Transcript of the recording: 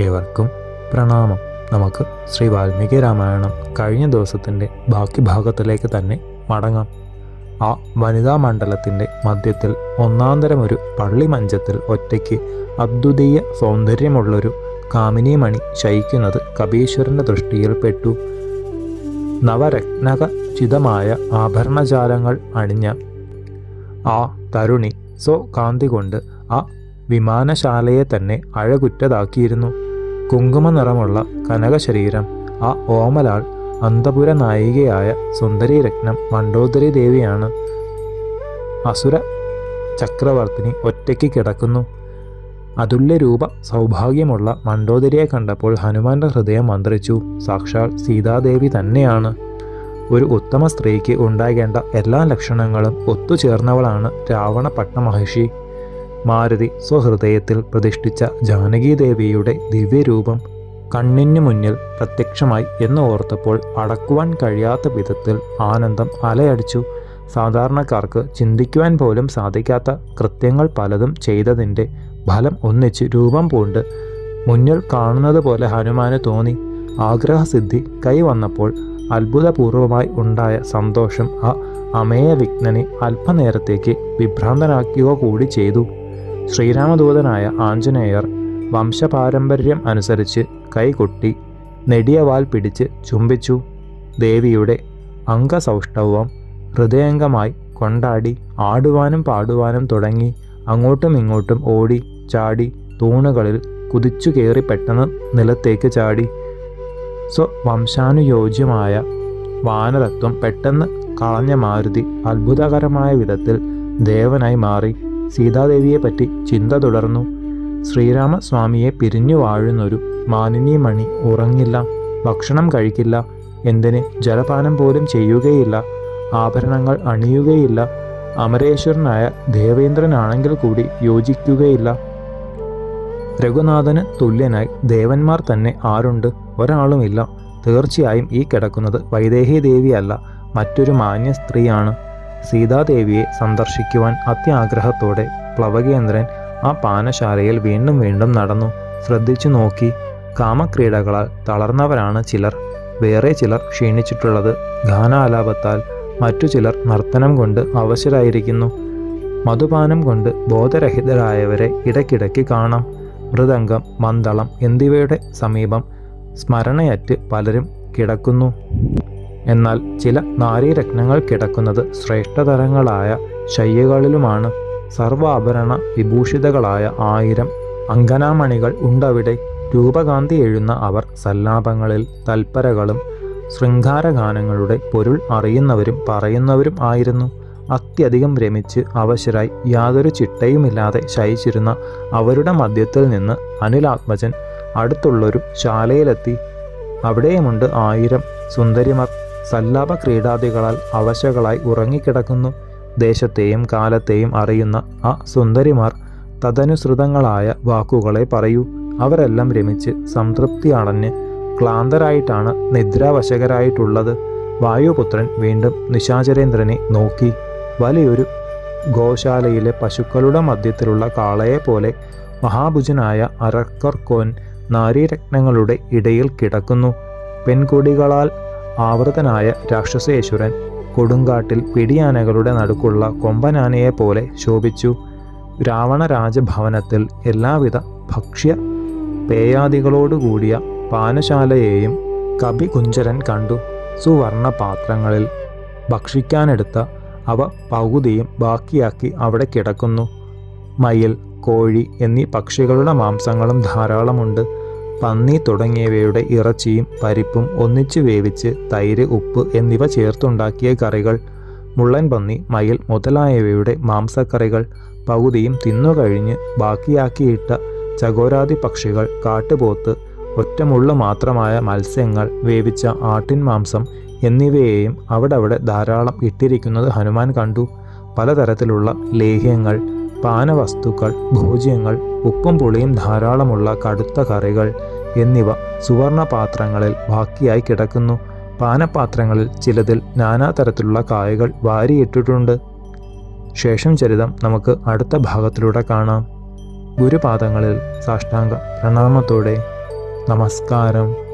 ഏവർക്കും പ്രണാമം. നമുക്ക് ശ്രീ വാൽമീകി രാമായണം കഴിഞ്ഞ ദിവസത്തിന്റെ ബാക്കി ഭാഗത്തിലേക്ക് തന്നെ മടങ്ങാം. ആ വനിതാ മണ്ഡലത്തിന്റെ മധ്യത്തിൽ ഒന്നാന്തരം ഒരു പള്ളി മഞ്ചത്തിൽ ഒറ്റയ്ക്ക് അദ്വിതീയ സൗന്ദര്യമുള്ളൊരു കാമിനിമണി ശയിക്കുന്നത് കപീശ്വരന്റെ ദൃഷ്ടിയിൽപ്പെട്ടു നവരത്നകചിതമായ ആഭരണജാലങ്ങൾ അണിഞ്ഞ ആ തരുണി സ്വകാന്തി കൊണ്ട് ആ വിമാനശാലയെ തന്നെ അഴകുറ്റതാക്കിയിരുന്നു. കുങ്കുമ നിറമുള്ള കനകശരീരം ആ ഓമലാൾ അന്തപുര നായികയായ സുന്ദരി രത്നം മണ്ഡോദരി ദേവിയാണ്. അസുര ചക്രവർത്തിനി ഒറ്റയ്ക്ക് കിടക്കുന്നു. അതുല്യ രൂപ സൗഭാഗ്യമുള്ള മണ്ഡോദരിയെ കണ്ടപ്പോൾ ഹനുമാന്റെ ഹൃദയം മന്ത്രിച്ചു. സാക്ഷാൽ സീതാദേവി തന്നെയാണ്. ഒരു ഉത്തമ സ്ത്രീക്ക് ഉണ്ടാകേണ്ട എല്ലാ ലക്ഷണങ്ങളും ഒത്തുചേർന്നവളാണ് രാവണ പട്ടമഹർഷി മാരുതി സ്വഹൃദയത്തിൽ പ്രതിഷ്ഠിച്ച ജാനകീദേവിയുടെ ദിവ്യരൂപം കണ്ണിന് മുന്നിൽ പ്രത്യക്ഷമായി എന്ന് ഓർത്തപ്പോൾ അടക്കുവാൻ കഴിയാത്ത വിധത്തിൽ ആനന്ദം അലയടിച്ചു. സാധാരണക്കാർക്ക് ചിന്തിക്കുവാൻ പോലും സാധിക്കാത്ത കൃത്യങ്ങൾ പലതും ചെയ്തതിന്റെ ഫലം ഒന്നിച്ച് രൂപം പൂണ്ട്. മുന്നിൽ കാണുന്നത് പോലെ ഹനുമാന് തോന്നി. ആഗ്രഹസിദ്ധി കൈവന്നപ്പോൾ അത്ഭുതപൂർവമായി ഉണ്ടായ സന്തോഷം ആ അമേയ വിഘ്നനെ അല്പനേരത്തേക്ക് വിഭ്രാന്തനാക്കുക കൂടി ചെയ്തു. ശ്രീരാമദൂതനായ ആഞ്ജനേയർ വംശപാരമ്പര്യം അനുസരിച്ച് കൈകൊട്ടി നെടിയവാൽ പിടിച്ച് ചുംബിച്ചു. ദേവിയുടെ അംഗസൗഷ്ഠവം ഹൃദയംഗമായി കൊണ്ടാടി ആടുവാനും പാടുവാനും തുടങ്ങി. അങ്ങോട്ടും ഇങ്ങോട്ടും ഓടി ചാടി തൂണുകളിൽ കുതിച്ചു കയറി പെട്ടെന്ന് നിലത്തേക്ക് ചാടി. സ്വവംശാനുയോജ്യമായ വാനരത്വം പെട്ടെന്ന് കളഞ്ഞ മാരുതി അത്ഭുതകരമായ വിധത്തിൽ ദേവനായി മാറി. സീതാദേവിയെപ്പറ്റി ചിന്ത തുടർന്നു. ശ്രീരാമസ്വാമിയെ പിരിഞ്ഞു വാഴുന്നൊരു മാനിനി മണി ഉറങ്ങില്ല. ഭക്ഷണം കഴിക്കില്ല. എന്തിന് ജലപാനം പോലും ചെയ്യുകയില്ല. ആഭരണങ്ങൾ അണിയുകയില്ല. അമരേശ്വരനായ ദേവേന്ദ്രനാണെങ്കിൽ കൂടി യോജിക്കുകയില്ല. രഘുനാഥന് തുല്യനായി ദേവന്മാർ തന്നെ ആരുണ്ട്? ഒരാളുമില്ല. തീർച്ചയായും ഈ കിടക്കുന്നത് വൈദേഹി ദേവിയല്ല. മറ്റൊരു മാന്യ സ്ത്രീയാണ്. സീതാദേവിയെ സന്ദർശിക്കുവാൻ അത്യാഗ്രഹത്തോടെ പ്ലവകേന്ദ്രൻ ആ പാനശാലയിൽ വീണ്ടും വീണ്ടും നടന്നു. ശ്രദ്ധിച്ചു നോക്കി. കാമക്രീഡകളാൽ തളർന്നവരാണ് ചിലർ. വേറെ ചിലർ ക്ഷീണിച്ചിട്ടുള്ളത് ഗാനാലാപത്താൽ. മറ്റു ചിലർ നർത്തനം കൊണ്ട് അവശരായിരിക്കുന്നു. മധുപാനം കൊണ്ട് ബോധരഹിതരായവരെ ഇടയ്ക്കിടയ്ക്ക് കാണാം. മൃദംഗം മന്ദളം എന്നിവയുടെ സമീപം സ്മരണയറ്റ് പലരും കിടക്കുന്നു. എന്നാൽ ചില നാരീരത്നങ്ങൾ കിടക്കുന്നത് ശ്രേഷ്ഠതരങ്ങളായ ശയ്യകളിലുമാണ്. സർവാഭരണ വിഭൂഷിതകളായ ആയിരം അങ്കനാമണികൾ ഉണ്ടവിടെ. രൂപകാന്തി എഴുന്ന അവർ സല്ലാപങ്ങളിൽ തൽപരകളും ശൃംഗാരഗാനങ്ങളുടെ പൊരുൾ അറിയുന്നവരും പറയുന്നവരും ആയിരുന്നു. അത്യധികം രമിച്ച് അവശരായി യാതൊരു ചിട്ടയുമില്ലാതെ ശയിച്ചിരുന്ന അവരുടെ മധ്യത്തിൽ നിന്ന് അനിലാത്മജൻ അടുത്തുള്ളൊരു ശാലയിലെത്തി. അവിടെയുമുണ്ട് ആയിരം സുന്ദരിമാർ. സല്ലാപ ക്രീഡാദികളാൽ അവശകളായി ഉറങ്ങിക്കിടക്കുന്നു. ദേശത്തെയും കാലത്തെയും അറിയുന്ന ആ സുന്ദരിമാർ തദനുസൃതങ്ങളായ വാക്കുകളെ പറയൂ. അവരെല്ലാം രമിച്ച് സംതൃപ്തി അടഞ്ഞ് ക്ലാന്തരായിട്ടാണ് നിദ്രാവശകരായിട്ടുള്ളത്. വായുപുത്രൻ വീണ്ടും നിശാചരേന്ദ്രനെ നോക്കി. വലിയൊരു ഗോശാലയിലെ പശുക്കളുടെ മധ്യത്തിലുള്ള കാളയെ പോലെ മഹാഭുജനായ അരക്കർക്കോൻ നാരീരത്നങ്ങളുടെ ഇടയിൽ കിടക്കുന്നു. പെൺകൊടികളാൽ ആവൃതനായ രാക്ഷസേശ്വരൻ കൊടുങ്കാട്ടിൽ പിടിയാനകളുടെ നടുക്കുള്ള കൊമ്പനാനയെ പോലെ ശോഭിച്ചു. രാവണ രാജഭവനത്തിൽ എല്ലാവിധ ഭക്ഷ്യ പേയാദികളോടുകൂടിയ പാനശാലയെയും കപികുഞ്ചരൻ കണ്ടു. സുവർണ പാത്രങ്ങളിൽ ഭക്ഷിക്കാനെടുത്ത അവ പകുതിയും ബാക്കിയാക്കി അവിടെ കിടക്കുന്നു. മയിൽ കോഴി എന്നീ പക്ഷികളുടെ മാംസങ്ങളും ധാരാളമുണ്ട്. പന്നി തുടങ്ങിയവയുടെ ഇറച്ചിയും പരിപ്പും ഒന്നിച്ചു വേവിച്ച് തൈര് ഉപ്പ് എന്നിവ ചേർത്തുണ്ടാക്കിയ കറികൾ. മുള്ളൻ പന്നി മയിൽ മുതലായവയുടെ മാംസക്കറികൾ. പകുതിയും തിന്നുകഴിഞ്ഞ് ബാക്കിയാക്കിയിട്ട ചകോരാതി പക്ഷികൾ കാട്ടുപോത്ത് ഒറ്റമുള്ള മാത്രമായ മത്സ്യങ്ങൾ വേവിച്ച ആട്ടിൻ മാംസം എന്നിവയെയും അവിടവിടെ ധാരാളം ഇട്ടിരിക്കുന്നത് ഹനുമാൻ കണ്ടു. പലതരത്തിലുള്ള ലേഹ്യങ്ങൾ പാനവസ്തുക്കൾ ഭോജ്യങ്ങൾ ഉപ്പും പുളിയും ധാരാളമുള്ള കടുത്ത കറികൾ. എന്നിവ സുവർണ പാത്രങ്ങളിൽ ബാക്കിയായി കിടക്കുന്നു. പാനപാത്രങ്ങളിൽ ചിലതിൽ നാനാതരത്തിലുള്ള കായകൾ വാരിയിട്ടിട്ടുണ്ട്. ശേഷം ചരിതം നമുക്ക് അടുത്ത ഭാഗത്തിലൂടെ കാണാം. ഗുരുപാദങ്ങളിൽ സാഷ്ടാംഗ പ്രണാമത്തോടെ. നമസ്കാരം.